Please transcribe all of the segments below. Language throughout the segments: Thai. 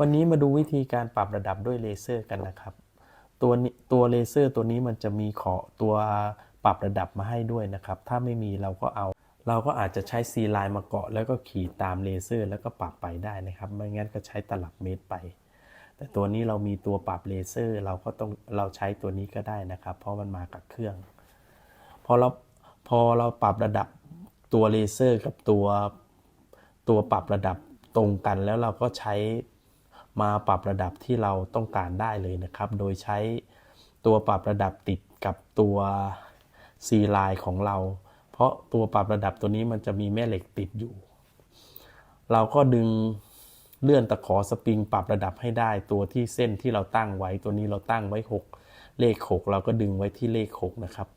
วันนี้มาดูวิธีการปรับระดับด้วยเลเซอร์กันนะครับ ตัวนี้ตัวเลเซอร์ตัวนี้มันจะมีขอตัวปรับระดับมาให้ด้วยนะครับ ถ้าไม่มีเราก็เอา เราก็อาจจะใช้ซีไลน์มาเกาะ แล้วก็ขีดตามเลเซอร์ แล้วก็ปรับไปได้นะครับ ไม่งั้นก็ใช้ตลับเมตรไป แต่ตัวนี้เรามีตัวปรับเลเซอร์ เราก็ต้องเราใช้ตัวนี้ก็ได้นะครับ เพราะมันมากับเครื่อง พอเราพอเราปรับระดับตัวเลเซอร์กับตัวตัวปรับระดับตรงกันแล้วเราก็ใช้ มาปรับระดับที่เราต้องการได้เลยนะครับ โดยใช้ตัวปรับระดับติดกับตัว C line ของเรา เพราะตัวปรับระดับตัวนี้มันจะมีแม่เหล็กติดอยู่ เราก็ดึงเลื่อนตะขอสปริงปรับระดับให้ได้ ตัวที่เส้นที่เราตั้งไว้ตัวนี้เราตั้งไว้ 6 เลข 6 เราก็ดึงไว้ที่เลข 6 นะครับ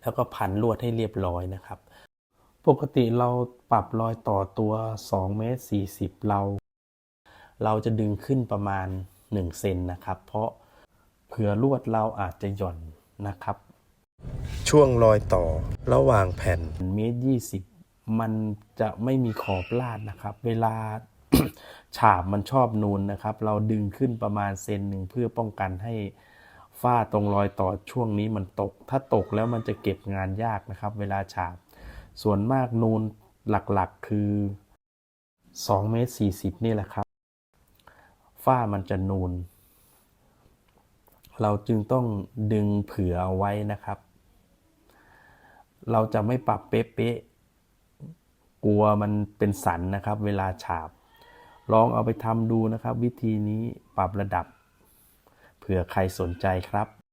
แล้วก็พันลวดให้เรียบร้อยนะครับ ปกติเราปรับรอยต่อตัว2เมตร40 เรา เราจะดึงขึ้นประมาณ1เซนนะครับ เพราะเผื่อลวดเราอาจจะหย่อนนะครับ ช่วงรอยต่อระหว่างแผ่นเมตรยี่สิบมันจะไม่มีขอบลาดนะครับ เวลาฉาบมันชอบนูนนะครับ เราดึงขึ้นประมาณเซนหนึ่งเพื่อป้องกันให้ฝ้าตรงรอยต่อช่วงนี้มันตก ถ้าตกแล้วมันจะเก็บงานยากนะครับ เวลาฉาบ ส่วนมากนูนหลักๆคือ2เมตร40 นี่แหละครับ ฝ้ามันจะนูน เราจึงต้องดึงเผื่อเอาไว้นะครับ เราจะไม่ปรับเป๊ะๆกลัวมันเป็นสันนะครับ เวลาฉาบ ลองเอาไปทำดูนะครับ วิธีนี้ปรับระดับ เผื่อใครสนใจครับ